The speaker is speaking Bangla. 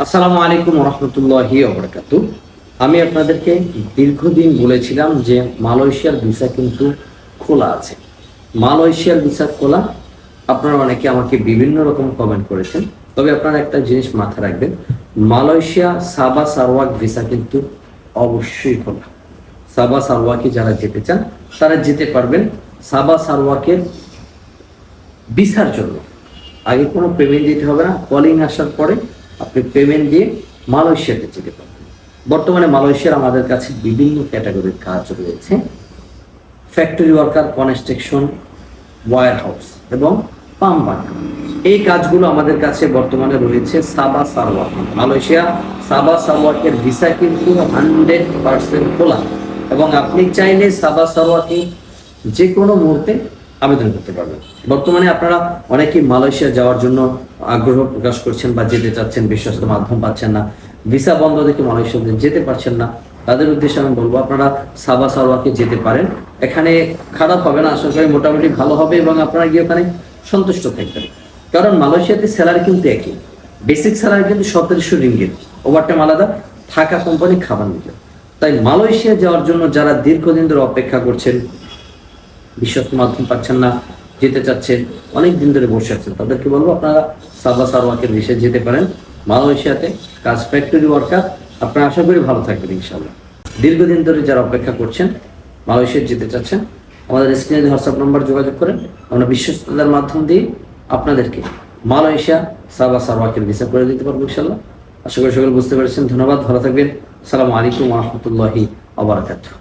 আসসালামু আলাইকুম রহমতুল্লাহি ওবরাকাতু। আমি আপনাদেরকে দীর্ঘদিন বলেছিলাম যে মালয়েশিয়ার ভিসা কিন্তু খোলা আছে। মালয়েশিয়ার ভিসা খোলা, আপনারা অনেকে আমাকে বিভিন্ন রকম কমেন্ট করেছেন। তবে আপনারা একটা জিনিস মাথায় রাখবেন, মালয়েশিয়া সাবা সারওয়াক ভিসা কিন্তু অবশ্যই খোলা। সাবা সারওয়াকে যারা যেতে চান, তারা যেতে পারবেন সাবা সারওয়াকের ভিসার জন্য। আগে কোনো পেমেন্ট দিতে হবে না কলিং আসার পরে আপনি পেমেন্ট দিয়ে মালয়েশিয়াতে যেতে পারবেন। বর্তমানে মালয়েশিয়ার আমাদের কাছে বিভিন্ন ক্যাটাগরির কাজ রয়েছে। Factory worker construction warehouse এবং পাম বাগান এই কাজগুলো আমাদের কাছে বর্তমানে রয়েছে সাবা সারওয়াক মালয়েশিয়া সাবা সারওয়াকের ভিসা কিন্তু হান্ড্রেড পার্সেন্ট খোলা। এবং আপনি চাইলে সাবা সারওয়াকে যে কোনো মুহূর্তে আবেদন করতে পারবেন। বর্তমানে আপনারা অনেকেই মালয়েশিয়া যাওয়ার জন্য আগ্রহ প্রকাশ করছেন বা যেতে চাচ্ছেন, বিশ্বস্ত মাধ্যম পাচ্ছেন না, ভিসা বন্ধ দেখে মালয়েশিয়াতে যেতে পারছেন না। তাদের উদ্দেশ্যে আমি বলব, আপনারা সাবা সারওয়াকে যেতে পারেন। এখানে খারাপ হবে না করি মোটামুটি ভালো হবে এবং আপনারা গিয়ে ওখানে সন্তুষ্ট থাকবেন। কারণ মালয়েশিয়াতে স্যালারি কিন্তু একই। বেসিক স্যালারি কিন্তু সতেরোশো রিঙ্গিত। ওভারটাইম আলাদা, থাকা কোম্পানি খাবার নিতে। তাই মালয়েশিয়া যাওয়ার জন্য যারা দীর্ঘদিন ধরে অপেক্ষা করছেন বিশ্বস্ত মাধ্যম পাচ্ছেন না, যেতে চাচ্ছেন, অনেক দিন ধরে বসে আছেন। তাদেরকে বলব আপনারা সাবা সারওয়াকের বিষয়ে যেতে পারেন। মালয়েশিয়াতে কাজ ফ্যাক্টরি ওয়ার্কার আপনারা আশা করি ভালো থাকবেন ইনশাল্লাহ দীর্ঘদিন ধরে যারা অপেক্ষা করছেন মালয়েশিয়া যেতে চাচ্ছেন, আমাদের স্ক্রিনে হোয়াটসঅ্যাপ নাম্বার যোগাযোগ করেন। আমরা বিশ্বস্ততার মাধ্যম দিয়ে আপনাদেরকে মালয়েশিয়া সাবা সারওয়াকের ভিসা করে দিতে পারব ইনশাল্লাহ আশা করি সকলে বুঝতে পেরেছেন। ধন্যবাদ, ভালো থাকবেন। সালামু আলাইকুম রহমতুল্লাহি আবরাকাতুহ